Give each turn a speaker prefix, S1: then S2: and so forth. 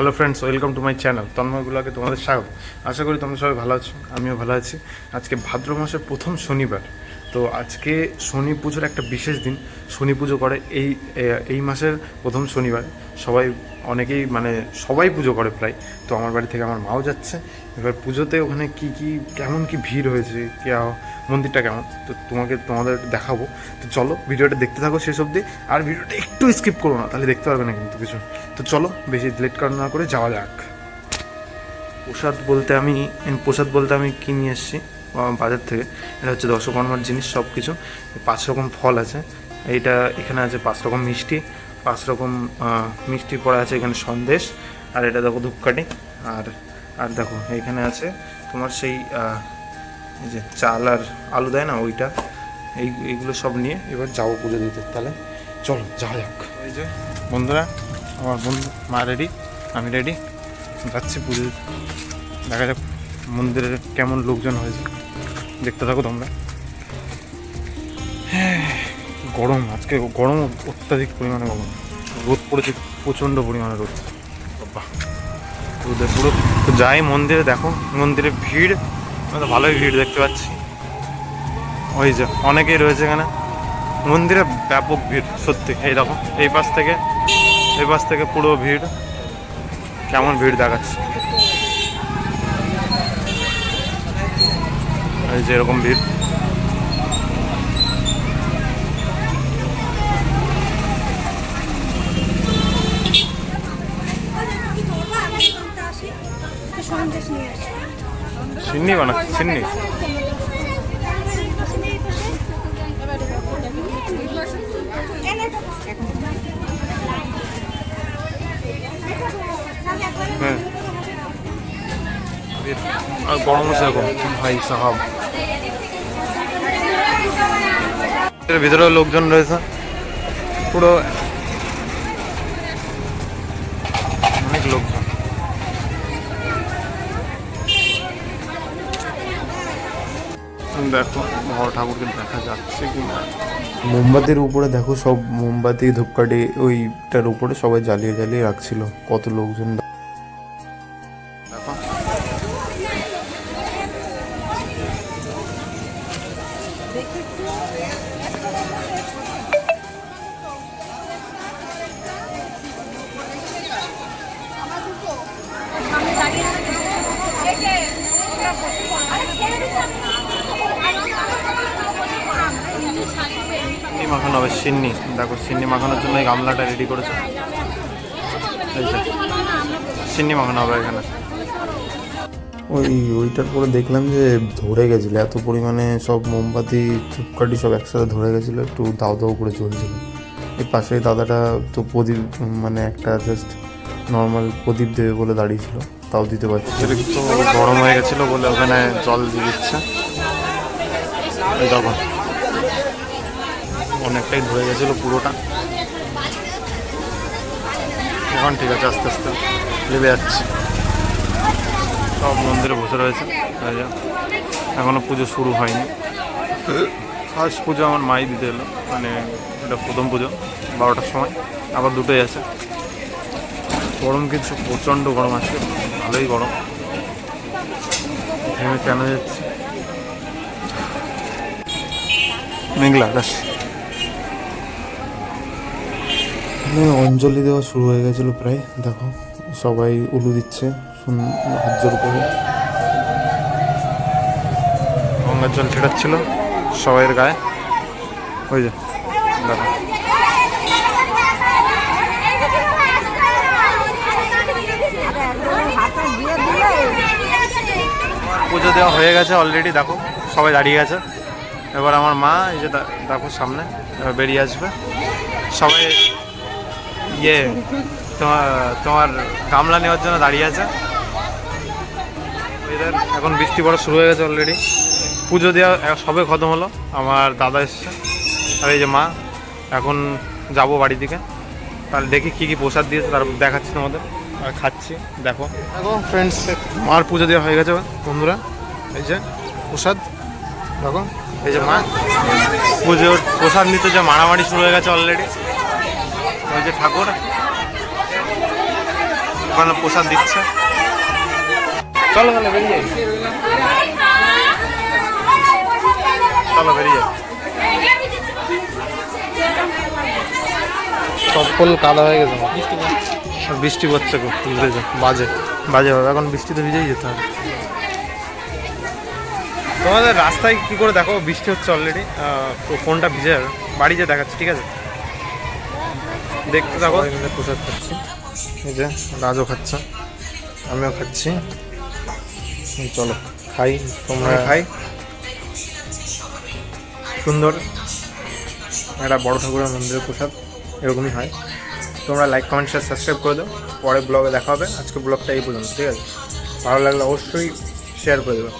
S1: Hello friends, welcome to my channel. তন্ময়গুলোকে তোমাদের স্বাগত। আশা করি তোমরা সবাই ভালো আছো, আমিও ভালো আছি। আজকে ভাদ্র মাসের প্রথম শনিবার। তো আজকে শনি পুজোর একটা বিশেষ দিন। শনি পুজো করে এই এই মাসের প্রথম শনিবার। সবাই অনেকেই মানে সবাই পুজো করে প্রায়। তো আমার বাড়ি থেকে আমার মাও যাচ্ছে। এবার পুজোতে ওখানে কি কি, কেমন কি ভিড় হয়েছে, কে- মন্দিরটা কেমন? তো তোমাকে, তোমাদের দেখাবো। তো চলো, ভিডিওটা দেখতে থাকো শেষ অবধি। আর ভিডিওটা একটু স্কিপ করো না, তাহলে দেখতে পারবে না কিন্তু কিছু। তো চলো, বেশি লেট করা না করে যাওয়া যাক। প্রসাদ বলতে আমি, প্রসাদ বলতে আমি কি নিয়ে এসেছি? বাজার থেকে, এটা হচ্ছে দশকর্মার জিনিস সব কিছু পাঁচ রকম ফল আছে। এইটা এখানে আছে পাঁচ রকম মিষ্টি, পাঁচ রকম মিষ্টি পড়া আছে এখানে সন্দেশ, আর এটা দেখো ধূপকাঠি, আর আর দেখো এখানে আছে তোমার সেই যে চাল আর আলু দেয় না ওইটা, এই, এইগুলো সব নিয়ে এবার যাব পুজো দিতে, তাহলে চলো যাওয়া যাক। এই যে বন্ধুরা, আমার বন্ধু মা রেডি, আমি রেডি, যাচ্ছি পুজো। দেখা যাক। মন্দিরে কেমন লোকজন হয়েছে, দেখতে থাকো তোমরা। গরম, আজকে গরম অত্যাধিক পরিমাণে গরম। রোদ পড়েছে প্রচণ্ড পরিমাণে রোদ। বাবা রোদে পুরো। তো যাই মন্দিরে দেখো, মন্দিরে ভিড় তো ভালোই ভিড় দেখতে পাচ্ছি। ওই যে অনেকেই রয়েছে এখানে। মন্দিরে ব্যাপক ভিড়, সত্যি। এই দেখো, এই পাশ থেকে, এই পাশ থেকে পুরো ভিড়। কেমন ভিড় দেখাচ্ছে। এই যে এরকম ভিড়।
S2: আসি
S1: সিন্নি। বানাচ্ছে হ্যাঁ। আর গরম আছে এখন। ভাই সাহাব। এর ভিতরেও লোকজন রয়েছে। পুরো অনেক লোকজন। দেখো বড় ঠাকুরকে দেখা যাচ্ছে কি না মোমবাতির উপরে দেখো সব মোমবাতি ধূপকাঠি ওইটার উপরে সবাই জ্বালিয়ে জ্বালিয়ে রাখছিল। কত লোকজন দেখো। মাখানো হবে, সিন্নি। দেখো, সিন্নি মাখানোর জন্য এই গামলাটা রেডি করেছে। সিন্নি মাখানো হবে এখানে। ওই ওইটার পরে দেখলাম যে ধরে গেছিল, এত পরিমাণে সব মোমবাতি ধূপকাঠি সব একসাথে ধরে গেছিল, একটু দাও দাও করে চলছিল এই পাশে দাদাটা তো প্রদীপ মানে একটা জাস্ট নর্মাল প্রদীপ দেবে বলে দাঁড়িয়েছিল, তাও দিতে পারছি অতিরিক্ত গরম হয়ে গেছিল বলে ওখানে জল দিয়ে দিচ্ছে? দেখো, অনেকটাই ধরে গেছিল পুরোটা। এখন ঠিক আছে, আস্তে আস্তে নেমে যাচ্ছে। সব মন্দিরে বসে রয়েছে। এই যে, এখনও পুজো শুরু হয়নি। ফার্স্ট পুজো আমার মাই দিতে এলো। মানে এটা প্রথম পুজো বারোটার সময়। আবার দুটোই আছে। গরম কিছু প্রচণ্ড গরম আছে ভালোই গরম। ঘেমে কেন যাচ্ছে? মেঘলা আকাশ অঞ্জলি দেওয়া শুরু হয়ে গেছিল প্রায়। দেখো সবাই উলু দিচ্ছে। হাত জোর করে গঙ্গার জল ছেটাচ্ছিল সবাইয়ের গায়ে। ওই যে
S2: দিলে
S1: পুজো দেওয়া হয়ে গেছে অলরেডি দেখো, সবাই দাঁড়িয়ে গেছে এবার আমার মা, এই যে দেখো সামনে, এবার বেরিয়ে আসবে। সবাই ইয়ে তোমার তোমার গামলা নেওয়ার জন্য দাঁড়িয়ে আছে। এখন বৃষ্টি পড়া শুরু হয়ে গেছে অলরেডি পুজো দেওয়া সবে খতম হলো আমার দাদা এসছে আর এই যে মা এখন যাব বাড়ি দিকে। তাহলে দেখি কী কী প্রসাদ দিয়েছে তারপর দেখাচ্ছি তোমাদের। আর খাচ্ছি দেখো। দেখো ফ্রেন্ডস মার পুজো দেওয়া হয়ে গেছে বন্ধুরা। এই যে প্রসাদ দেখো এই যে মা। পুজোর প্রসাদ নিতে যে মারামারি শুরু হয়ে গেছে অলরেডি ওই যে ঠাকুর ওখানে প্রসাদ দিচ্ছে। চলো তাহলে বেরিয়ে চলো বেরিয়ে চপ্পল কাদা হয়ে গেছে। বৃষ্টি পড়ছে খুব বাজে বাজে হবে এখন বৃষ্টিতে ভিজেই যেতে হবে। তোমাদের রাস্তায় কি করে দেখো? বৃষ্টি হচ্ছে অলরেডি ফোনটা ভিজে যাবে। বাড়ি যে দেখাচ্ছে, ঠিক আছে? দেখতে থাকো। প্রসাদ খাচ্ছি। এই যে, রাজও খাচ্ছে, আমিও খাচ্ছি। চলো, খাই, তোমরা খাই। সুন্দর। একটা বড় ঠাকুরের মন্দিরের প্রসাদ, এরকমই হয়। তোমরা লাইক কমেন্ট শেয়ার সাবস্ক্রাইব করে দাও। পরে ব্লগে দেখা হবে। আজকে ব্লগটা এই পর্যন্ত, ঠিক আছে? ভালো লাগলে অবশ্যই শেয়ার করে দেবে।